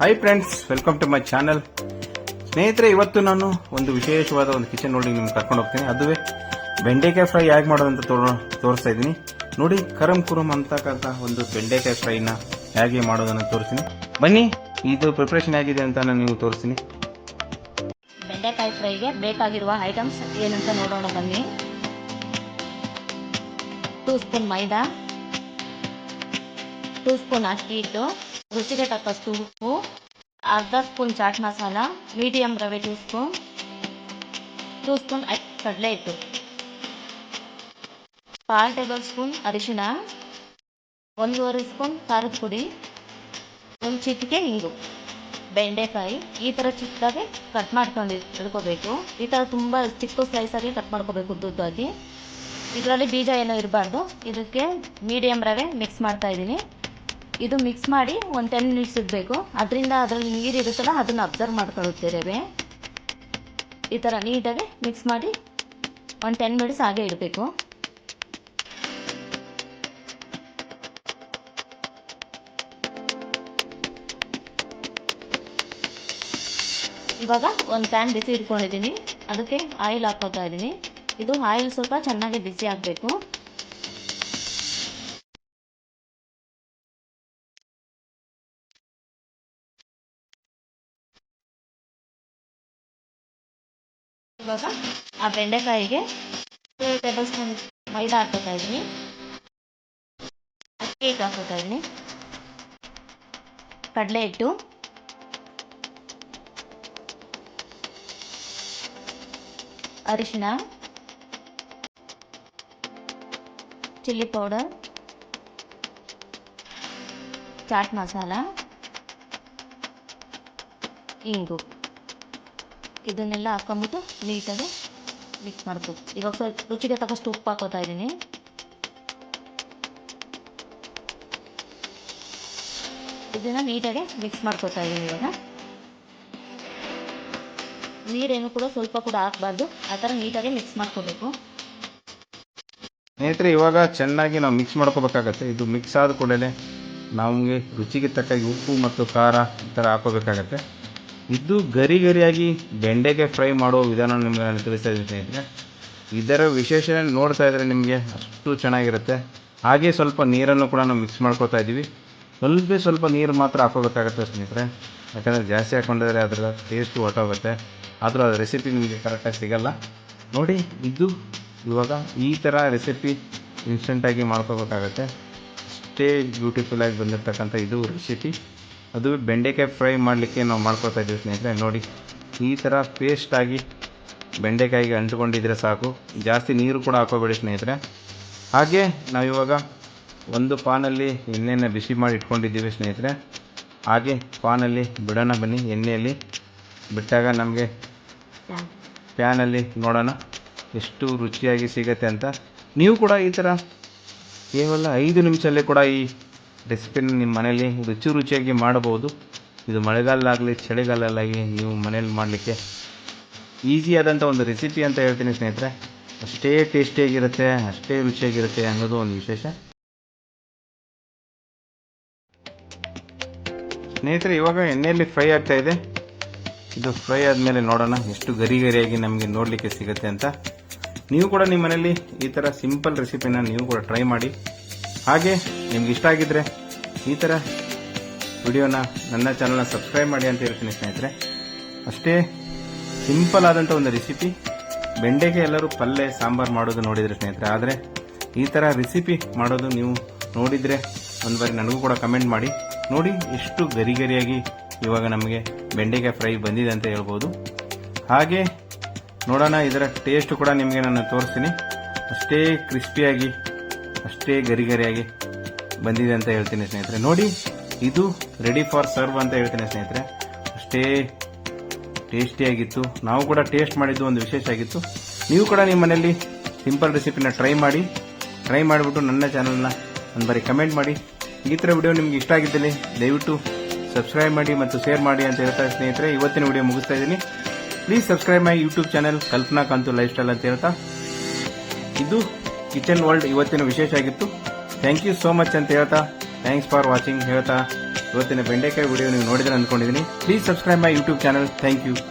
Hi friends welcome to my channel ಸ್ನೇಹಿತರೆ, ಇವತ್ತು ನಾನು ಒಂದು ವಿಶೇಷವಾದ ಒಂದು ಕಿಚನ್ ನೋಡಿ ನಿಮ್ಗೆ ಕರ್ಕೊಂಡು ಹೋಗ್ತೀನಿ. ಅದುವೇ ಬೆಂಡೆಕಾಯಿ ಫ್ರೈ ಹೇಗೆ ಮಾಡೋದಂತ ತೋರಿಸ್ತಾ ಇದ್ದೀನಿ. ನೋಡಿ, ಕರಂ ಕುರುಮ್ ಅಂತಕ್ಕಂಥ ಒಂದು ಬೆಂಡೆಕಾಯಿ ಫ್ರೈನ ಹೇಗೆ ಮಾಡೋದನ್ನು ತೋರಿಸ್ತೀನಿ. ಬನ್ನಿ, ಇದು ಪ್ರಿಪ್ರೇಷನ್ ಆಗಿದೆ ಅಂತ ನಾನು ನೀವು ತೋರಿಸ್ತೀನಿ. ಬೆಂಡೆಕಾಯಿ ಫ್ರೈಗೆ ಬೇಕಾಗಿರುವ ಐಟಮ್ಸ್ ಏನಂತ ನೋಡೋಣ ಬನ್ನಿ. ಟೂ ಸ್ಪೂನ್ ಮೈದಾ. ಟೂ ಸ್ಪೂನ್ ಅಕ್ಕಿ ಹಿಟ್ಟು ರುಚಿಗೆ ತಕ್ಕಷ್ಟು ಉಪ್ಪು ಅರ್ಧ ಸ್ಪೂನ್ ಚಾಟ್ ಮಸಾಲ ಮೀಡಿಯಂ ರವೆ ಟೂ ಸ್ಪೂನ್ ಟೂ ಸ್ಪೂನ್ ಕಡಲೆ ಹಿಟ್ಟು ಕಾಲು ಟೇಬಲ್ ಸ್ಪೂನ್ ಅರಿಶಿಣ ಒಂದೂವರೆ ಸ್ಪೂನ್ ಖಾರದ ಪುಡಿ ಒಂದು ಚಿಟಿಕೆ ಇಂಗು ಬೆಂಡೆಕಾಯಿ ಈ ಥರ ಚಿಕ್ಕದಾಗಿ ಕಟ್ ಮಾಡ್ಕೊಂಡು ಇಟ್ಕೋಬೇಕು ಈ ಥರ ತುಂಬ ಚಿಕ್ಕ ಸ್ಲೈಸಾಗಿ ಕಟ್ ಮಾಡ್ಕೋಬೇಕು ಉದ್ದುದ್ದಾಗಿ ಇದರಲ್ಲಿ ಬೀಜ ಏನೂ ಇರಬಾರ್ದು ಇದಕ್ಕೆ ಮೀಡಿಯಮ್ ರವೆ ಮಿಕ್ಸ್ ಮಾಡ್ತಾ ಇದ್ದೀನಿ ಇದು ಮಿಕ್ಸ್ ಮಾಡಿ ಒಂದು ಟೆನ್ ಮಿನಿಟ್ಸ್ ಇಡಬೇಕು. ಅದರಿಂದ ಅದರಲ್ಲಿ ನೀರು ಇರುತ್ತಲ್ಲ, ಅದನ್ನು ಅಬ್ಸರ್ವ್ ಮಾಡ್ಕೊಳ್ಳುತ್ತೆ ರವೆ ಈ ಥರ ನೀಟಾಗಿ ಮಿಕ್ಸ್ ಮಾಡಿ ಒಂದು ಟೆನ್ ಮಿನಿಟ್ಸ್ ಹಾಗೆ ಇಡಬೇಕು. ಇವಾಗ ಒಂದು ಪ್ಯಾನ್ ಬಿಸಿ ಇಟ್ಕೊಂಡಿದ್ದೀನಿ. ಅದಕ್ಕೆ ಆಯಿಲ್ ಹಾಕೋತಾ ಇದ್ದೀನಿ. ಇದು ಆಯಿಲ್ ಸ್ವಲ್ಪ ಚೆನ್ನಾಗಿ ಬಿಸಿ ಆಗಬೇಕು. ಇವಾಗ ಆ ಬೆಂಡೆಕಾಯಿಗೆ ಟೂ ಟೇಬಲ್ ಸ್ಪೂನ್ ಮೈದಾ ಹಾಕೋತಾ ಇದ್ದೀನಿ ಅಕ್ಕಿ ಹಿಟ್ಟು ಹಾಕೋತಾ ಇದ್ದೀನಿ ಕಡಲೆ ಹಿಟ್ಟು ಅರಿಶಿಣ ಚಿಲ್ಲಿ ಪೌಡರ್ ಚಾಟ್ ಮಸಾಲ ಇಂಗು ಇದನ್ನೆಲ್ಲ ಹಾಕೊಂಬಿಟ್ಟು ನೀಟಾಗಿ ಮಿಕ್ಸ್ ಮಾಡ್ಬೇಕು ಇವಾಗ ಸ್ವಲ್ಪ ರುಚಿಗೆ ತಕ್ಕಷ್ಟು ಉಪ್ಪು ಹಾಕೋತಾ ಇದ್ದೀನಿ. ಇದನ್ನು ನೀಟಾಗಿ ಮಿಕ್ಸ್ ಮಾಡ್ಕೋತಾ ಇದ್ದೀನಿ ಇವಾಗ. ನೀರೇನು ಕೂಡ ಸ್ವಲ್ಪ ಕೂಡ ಹಾಕಬಾರ್ದು. ಆ ಥರ ನೀಟಾಗಿ ಮಿಕ್ಸ್ ಮಾಡ್ಕೋಬೇಕು. ಸ್ನೇಹಿತರೆ, ಇವಾಗ ಚೆನ್ನಾಗಿ ನಾವು ಮಿಕ್ಸ್ ಮಾಡ್ಕೋಬೇಕಾಗತ್ತೆ. ಇದು ಮಿಕ್ಸ್ ಆದ ಕೂಡಲೇ ನಮಗೆ ರುಚಿಗೆ ತಕ್ಕಾಗಿ ಉಪ್ಪು ಮತ್ತು ಖಾರ ಈ ಥರ ಹಾಕೋಬೇಕಾಗತ್ತೆ ಇದು ಗರಿ ಗರಿಯಾಗಿ ಬೆಂಡೆಗೆ ಫ್ರೈ ಮಾಡುವ ವಿಧಾನ ನಿಮಗೆ ನಾನು ತಿಳಿಸ್ತಾ ಇದ್ದೀನಿ ಸ್ನೇಹಿತರೆ. ಇದರ ವಿಶೇಷ ನೋಡ್ತಾ ಇದ್ದರೆ ನಿಮಗೆ ಅಷ್ಟು ಚೆನ್ನಾಗಿರುತ್ತೆ. ಹಾಗೆ ಸ್ವಲ್ಪ ನೀರನ್ನು ಕೂಡ ನಾವು ಮಿಕ್ಸ್ ಮಾಡ್ಕೊತಾ ಇದ್ದೀವಿ. ಸ್ವಲ್ಪ ಸ್ವಲ್ಪ ನೀರು ಮಾತ್ರ ಹಾಕೋಬೇಕಾಗುತ್ತೆ ಸ್ನೇಹಿತರೆ. ಯಾಕಂದರೆ ಜಾಸ್ತಿ ಹಾಕೊಂಡಿದ್ರೆ ಅದರ ಟೇಸ್ಟ್ ಹೊಟ್ಟೋಗುತ್ತೆ ಆದರೂ ಅದು ರೆಸಿಪಿ ನಿಮಗೆ ಕರೆಕ್ಟಾಗಿ ಸಿಗಲ್ಲ. ನೋಡಿ, ಇದು ಇವಾಗ ಈ ಥರ ರೆಸಿಪಿ ಇನ್ಸ್ಟೆಂಟಾಗಿ ಮಾಡ್ಕೋಬೇಕಾಗತ್ತೆ. ಅಷ್ಟೇ ಬ್ಯೂಟಿಫುಲ್ಲಾಗಿ ಬಂದಿರತಕ್ಕಂಥ ಇದು ರೆಸಿಪಿ ಅದು ಬೆಂಡೆಕಾಯಿ ಫ್ರೈ ಮಾಡಲಿಕ್ಕೆ ನಾವು ಮಾಡ್ಕೊತಾ ಇದ್ದೀವಿ ಸ್ನೇಹಿತರೆ, ನೋಡಿ. ಈ ಥರ ಪೇಸ್ಟಾಗಿ ಬೆಂಡೆಕಾಯಿಗೆ ಅಂಟ್ಕೊಂಡಿದ್ರೆ ಸಾಕು. ಜಾಸ್ತಿ ನೀರು ಕೂಡ ಹಾಕೋಬೇಡಿ ಸ್ನೇಹಿತರೆ. ಹಾಗೆ ನಾವಿವಾಗ ಒಂದು ಪಾನಲ್ಲಿ ಎಣ್ಣೆಯನ್ನು ಬಿಸಿ ಮಾಡಿ ಇಟ್ಕೊಂಡಿದ್ದೀವಿ ಸ್ನೇಹಿತರೆ. ಹಾಗೆ ಪಾನಲ್ಲಿ ಬಿಡೋಣ ಬನ್ನಿ ಎಣ್ಣೆಯಲ್ಲಿ. ಬಿಟ್ಟಾಗ ನಮಗೆ ಪ್ಯಾನಲ್ಲಿ ನೋಡೋಣ ಎಷ್ಟು ರುಚಿಯಾಗಿ ಸಿಗತ್ತೆ ಅಂತ. ನೀವು ಕೂಡ ಈ ಥರ ಕೇವಲ ಐದು ನಿಮಿಷಲ್ಲೇ ಕೂಡ ಈ ರೆಸಿಪಿನ ನಿಮ್ಮ ಮನೇಲಿ ರುಚಿ ರುಚಿಯಾಗಿ ಮಾಡಬಹುದು. ಇದು ಮಳೆಗಾಲದಾಗಲಿ ಚಳಿಗಾಲದಲ್ಲಾಗಿ ನೀವು ಮನೇಲಿ ಮಾಡಲಿಕ್ಕೆ ಈಸಿಯಾದಂಥ ಒಂದು ರೆಸಿಪಿ ಅಂತ ಹೇಳ್ತೀನಿ ಸ್ನೇಹಿತರೆ. ಅಷ್ಟೇ ಟೇಸ್ಟಿಯಾಗಿರುತ್ತೆ, ಅಷ್ಟೇ ರುಚಿಯಾಗಿರುತ್ತೆ ಅನ್ನೋದು ಒಂದು ವಿಶೇಷ. ಸ್ನೇಹಿತರೆ, ಇವಾಗ ಎಣ್ಣೆಯಲ್ಲಿ ಫ್ರೈ ಆಗ್ತಾ ಇದೆ. ಇದು ಫ್ರೈ ಆದಮೇಲೆ ನೋಡೋಣ ಎಷ್ಟು ಗರಿ ಗರಿಯಾಗಿ ನಮಗೆ ನೋಡಲಿಕ್ಕೆ ಸಿಗುತ್ತೆ ಅಂತ. ನೀವು ಕೂಡ ನಿಮ್ಮ ಮನೇಲಿ ಈ ಥರ ಸಿಂಪಲ್ ರೆಸಿಪಿನ ನೀವು ಕೂಡ ಟ್ರೈ ಮಾಡಿ. ಹಾಗೆ ನಿಮ್ಗೆ ಇಷ್ಟ ಆಗಿದ್ರೆ ಈ ಥರ ವಿಡಿಯೋನ ನನ್ನ ಚಾನಲ್ನ ಸಬ್ಸ್ಕ್ರೈಬ್ ಮಾಡಿ ಅಂತ ಹೇಳ್ತೀನಿ ಸ್ನೇಹಿತರೆ. ಅಷ್ಟೇ ಸಿಂಪಲ್ ಆದಂಥ ಒಂದು ರೆಸಿಪಿ ಬೆಂಡೆಗೆ ಎಲ್ಲರೂ ಪಲ್ಯ ಸಾಂಬಾರು ಮಾಡೋದು ನೋಡಿದರೆ ಸ್ನೇಹಿತರೆ. ಆದರೆ ಈ ಥರ ರೆಸಿಪಿ ಮಾಡೋದು ನೀವು ನೋಡಿದರೆ ಒಂದು ಬಾರಿ ನನಗೂ ಕೂಡ ಕಮೆಂಟ್ ಮಾಡಿ. ನೋಡಿ ಎಷ್ಟು ಗರಿ ಗರಿಯಾಗಿ ಇವಾಗ ನಮಗೆ ಬೆಂಡೆಕಾಯಿ ಫ್ರೈ ಬಂದಿದೆ ಅಂತ ಹೇಳ್ಬೋದು. ಹಾಗೆ ನೋಡೋಣ, ಇದರ ಟೇಸ್ಟ್ ಕೂಡ ನಿಮಗೆ ನಾನು ತೋರಿಸ್ತೀನಿ. ಅಷ್ಟೇ ಕ್ರಿಸ್ಪಿಯಾಗಿ ಅಷ್ಟೇ ಗರಿ ಗರಿಯಾಗಿ ಬಂದಿದೆ ಅಂತ ಹೇಳ್ತೀನಿ ಸ್ನೇಹಿತರೆ. ನೋಡಿ, ಇದು ರೆಡಿ ಫಾರ್ ಸರ್ವ್ ಅಂತ ಹೇಳ್ತೀನಿ ಸ್ನೇಹಿತರೆ. ಅಷ್ಟೇ ಟೇಸ್ಟಿಯಾಗಿತ್ತು ನಾವು ಕೂಡ ಟೇಸ್ಟ್ ಮಾಡಿದ್ದು ಒಂದು ವಿಶೇಷ ಆಗಿತ್ತು. ನೀವು ಕೂಡ ನಿಮ್ಮ ಮನೆಯಲ್ಲಿ ಸಿಂಪಲ್ ರೆಸಿಪಿನ ಟ್ರೈ ಮಾಡಿ ಟ್ರೈ ಮಾಡಿಬಿಟ್ಟು ನನ್ನ ಚಾನಲ್ನ ಒಂದು ಬಾರಿ ಕಮೆಂಟ್ ಮಾಡಿ. ಈ ಥರ ವಿಡಿಯೋ ನಿಮ್ಗೆ ಇಷ್ಟ ಆಗಿದ್ದಲ್ಲಿ ದಯವಿಟ್ಟು ಸಬ್ಸ್ಕ್ರೈಬ್ ಮಾಡಿ ಮತ್ತು ಶೇರ್ ಮಾಡಿ ಅಂತ ಹೇಳ್ತಾ ಸ್ನೇಹಿತರೆ, ಇವತ್ತಿನ ವಿಡಿಯೋ ಮುಗಿಸ್ತಾ ಇದ್ದೀನಿ. Please subscribe my YouTube channel Kalpana Kantu lifestyle ಅಂತ ಹೇಳ್ತಾ. ಇದು ಕಿಚನ್ ವರ್ಲ್ಡ್ ಇವತ್ತಿನ ವಿಶೇಷ ಆಗಿತ್ತು. ಥ್ಯಾಂಕ್ ಯು ಸೋ ಮಚ್ ಅಂತ ಹೇಳ್ತಾ ಥ್ಯಾಂಕ್ಸ್ ಫಾರ್ ವಾಚಿಂಗ್ ಹೇಳ್ತಾ, ಇವತ್ತಿನ ಬೆಂಡೆಕಾಯಿ ವಿಡಿಯೋ ನೀವು ನೋಡಿದ್ರೆ ಅಂದ್ಕೊಂಡಿದ್ದೀನಿ. Please subscribe my YouTube channel thank you